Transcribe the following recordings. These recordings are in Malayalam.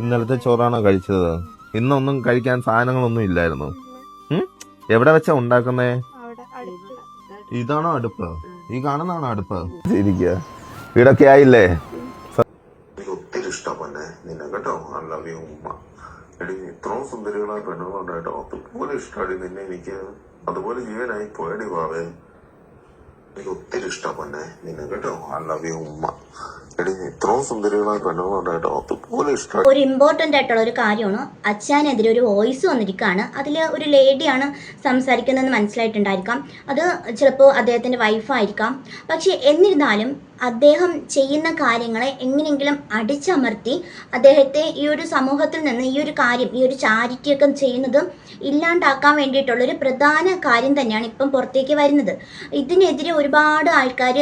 ഇന്നലത്തെ ചോറാണോ കഴിച്ചത്? ഇന്നൊന്നും കഴിക്കാൻ സാധനങ്ങളൊന്നും ഇല്ലായിരുന്നു. എവിടെ വെച്ചാ ഉണ്ടാക്കുന്നേ? അവിടെ അടുത്ത് ഇതാണോ അടുപ്പ്? ഈ കാണുന്നതാണോ അടുപ്പ്? ഇരിക്കുക വീടൊക്കെ ആയില്ലേ? ഒത്തിരി നിന്നെ കേട്ടോ. ഐ ലവ് യു ഉമ്മ. എടി ഇത്രയും സുന്ദരികളായ പെണ്ണുങ്ങളുണ്ട് അതുപോലെ ഇഷ്ടമാണ് നിന്നെ എനിക്ക്. അതുപോലെ ജീവനായി പോയടി വാവേ എനിക്ക് ഒത്തിരി ഇഷ്ടപ്പെട്ടെ നിന്നെ കേട്ടോ ഐ ലവ് യു ഉമ്മ. ഇഷ്ടമാണ് ഒരു ഇമ്പോർട്ടന്റ് ആയിട്ടുള്ള ഒരു കാര്യമാണ് അച്ഛനെതിരെ ഒരു വോയിസ് വന്നിരിക്കുകയാണ് അതിൽ ഒരു ലേഡിയാണ് സംസാരിക്കുന്നതെന്ന് മനസ്സിലായിട്ടുണ്ടായിരിക്കാം. അത് ചിലപ്പോൾ അദ്ദേഹത്തിന്റെ വൈഫായിരിക്കാം പക്ഷേ എന്നിരുന്നാലും അദ്ദേഹം ചെയ്യുന്ന കാര്യങ്ങളെ എങ്ങനെയെങ്കിലും അടിച്ചമർത്തി അദ്ദേഹത്തെ ഈ ഒരു സമൂഹത്തിൽ നിന്ന് ഈ ഒരു കാര്യം ഈ ഒരു ചാരിറ്റിയൊക്കെ ചെയ്യുന്നത് ഇല്ലാണ്ടാക്കാൻ വേണ്ടിയിട്ടുള്ളൊരു പ്രധാന കാര്യം തന്നെയാണ് ഇപ്പം പുറത്തേക്ക് വരുന്നത്. ഇതിനെതിരെ ഒരുപാട് ആൾക്കാർ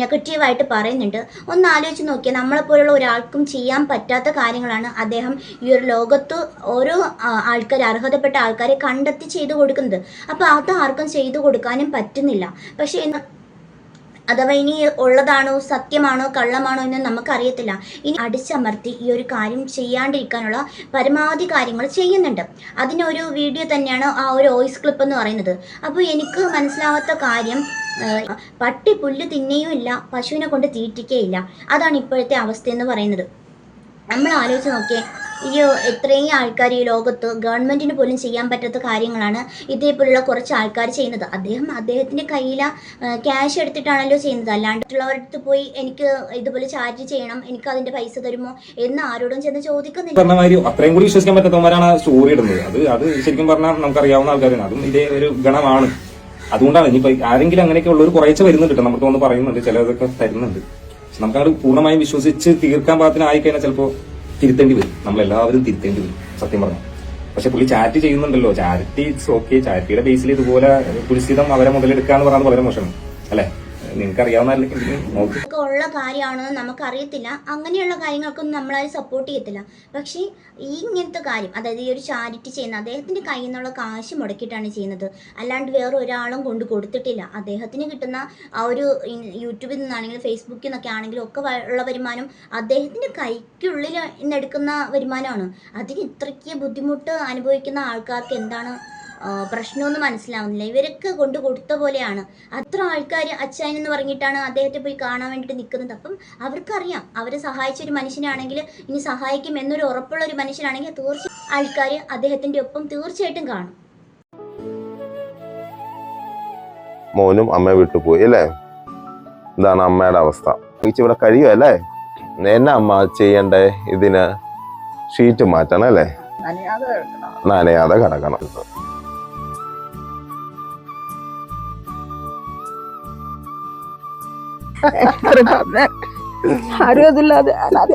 നെഗറ്റീവായിട്ട് പറയുന്നുണ്ട്. ഒന്ന് ആലോചിച്ച് നോക്കിയാൽ നമ്മളെപ്പോലുള്ള ഒരാൾക്കും ചെയ്യാൻ പറ്റാത്ത കാര്യങ്ങളാണ് അദ്ദേഹം ഈ ഒരു ലോകത്ത് ഓരോ ആൾക്കാർ അർഹതപ്പെട്ട ആൾക്കാരെ കണ്ടെത്തി ചെയ്തു കൊടുക്കുന്നത്. അപ്പോൾ അത് ആർക്കും ചെയ്തു കൊടുക്കാനും പറ്റുന്നില്ല. പക്ഷേ അഥവാ ഇനി ഉള്ളതാണോ സത്യമാണോ കള്ളമാണോ എന്ന് നമുക്കറിയത്തില്ല. ഇനി അടിച്ചമർത്തി ഈ ഒരു കാര്യം ചെയ്യാണ്ടിരിക്കാനുള്ള പരമാവധി കാര്യങ്ങൾ ചെയ്യുന്നുണ്ട്. അതിനൊരു വീഡിയോ തന്നെയാണ് ആ ഒരു വോയിസ് ക്ലിപ്പ് എന്ന് പറയുന്നത്. അപ്പോൾ എനിക്ക് മനസ്സിലാവാത്ത കാര്യം പട്ടി പുല്ല് തിന്നുകയുമില്ല പശുവിനെ കൊണ്ട് തീറ്റിക്കുകയില്ല അതാണ് ഇപ്പോഴത്തെ അവസ്ഥ എന്ന് പറയുന്നത്. നമ്മൾ ആലോചിച്ച് നോക്കിയേ ഈ എത്രയും ആൾക്കാർ ഈ ലോകത്ത് ഗവൺമെന്റിന് പോലും ചെയ്യാൻ പറ്റാത്ത കാര്യങ്ങളാണ് ഇതേപോലുള്ള കുറച്ച് ആൾക്കാർ ചെയ്യുന്നത്. അദ്ദേഹം അദ്ദേഹത്തിന്റെ കയ്യിൽ ക്യാഷ് എടുത്തിട്ടാണല്ലോ ചെയ്യുന്നത്. അല്ലാണ്ട് മറ്റുള്ളവരുടെ പോയി എനിക്ക് ഇതുപോലെ ചാർജ് ചെയ്യണം എനിക്ക് അതിന്റെ പൈസ തരുമോ എന്ന് ആരോടും ചെന്ന് ചോദിക്കുന്നില്ല. അത്രയും കൂടി വിശ്വസിക്കാൻ പറ്റാത്തവന്മാരാണ് സ്റ്റോറി ഇടുന്നത്. അത് അത് ശരിക്കും പറഞ്ഞാൽ നമുക്കറിയാവുന്ന ആൾക്കാരാണ്. അതും ഇതേ ഒരു ഗണമാണ്. അതുകൊണ്ടാണ് ഇനിയിപ്പോ ആരെങ്കിലും അങ്ങനെയൊക്കെ ഉള്ളവർ കുറേശ്ശെ വരുന്നുണ്ട് കേട്ടോ. നമുക്ക് വന്ന് പറയുന്നുണ്ട് ചിലതൊക്കെ തരുന്നുണ്ട്. പക്ഷെ നമുക്കത് പൂർണമായും വിശ്വസിച്ച് തീർക്കാൻ പാകത്തിനായി കഴിഞ്ഞാൽ ചിലപ്പോൾ തിരുത്തേണ്ടി വരും. നമ്മളെല്ലാവരും തിരുത്തേണ്ടി വരും. സത്യം പറഞ്ഞു. പക്ഷെ പുള്ളി ചാറ്റ് ചെയ്യുന്നുണ്ടല്ലോ. Charity it's okay. ചാരിറ്റിയുടെ ബേസിൽ ഇതുപോലെ കുലിസ്ഥിതം അവരെ മുതലെടുക്കാന്ന് പറയുന്നത് വളരെ മോശമാണ്. അല്ലെ? നിങ്ങൾക്ക് അറിയാവുന്ന ഉള്ള കാര്യമാണെന്ന് നമുക്കറിയത്തില്ല. അങ്ങനെയുള്ള കാര്യങ്ങൾക്കൊന്നും നമ്മളാരും സപ്പോർട്ട് ചെയ്യത്തില്ല. പക്ഷേ ഈ ഇങ്ങനത്തെ കാര്യം അതായത് ഈ ഒരു ചാരിറ്റി ചെയ്യുന്ന അദ്ദേഹത്തിന്റെ കയ്യിൽ നിന്നുള്ള കാശ് മുടക്കിയിട്ടാണ് ചെയ്യുന്നത്. അല്ലാണ്ട് വേറെ ഒരാളും കൊണ്ട് കൊടുത്തിട്ടില്ല. അദ്ദേഹത്തിന് കിട്ടുന്ന ആ ഒരു യൂട്യൂബിൽ നിന്നാണെങ്കിലും ഫേസ്ബുക്കിൽ നിന്നൊക്കെ ആണെങ്കിലും ഒക്കെ ഉള്ള വരുമാനം അദ്ദേഹത്തിന്റെ കൈക്കുള്ളിൽ നിന്ന് എടുക്കുന്ന വരുമാനമാണ്. അതിന് ഇത്രയ്ക്ക് ബുദ്ധിമുട്ട് അനുഭവിക്കുന്ന ആൾക്കാർക്ക് എന്താണ് പ്രശ്നമൊന്നും മനസ്സിലാവുന്നില്ല. ഇവരൊക്കെ കൊണ്ട് കൊടുത്ത പോലെയാണ്. അത്ര ആൾക്കാർ അച്ചായൻ എന്ന് പറഞ്ഞിട്ടാണ് അദ്ദേഹത്തെ പോയി കാണാൻ വേണ്ടിയിട്ട് നിൽക്കുന്നത് അപ്പം അവർക്കറിയാം. അവരെ സഹായിച്ച ഒരു മനുഷ്യനാണെങ്കിൽ ഇനി സഹായിക്കും എന്നൊരു ഉറപ്പുള്ള ഒരു മനുഷ്യനാണെങ്കിൽ തീർച്ചയായും ആൾക്കാർ അദ്ദേഹത്തിന്റെ ഒപ്പം തീർച്ചയായിട്ടും കാണും. മോനും അമ്മ വിട്ടുപോയി അല്ലേ? ഇതാണ് അമ്മയുടെ അവസ്ഥ. ചേച്ചി ഇവിടെ കഴിയുമല്ലേ എന്നെ അമ്മ ചെയ്യണ്ടേ? ഇതിന് ഷീറ്റ് മാറ്റണം അല്ലേ? നനയാതെ കിടക്കണം. ആരും അതില്ലാതെ അല്ലാതെ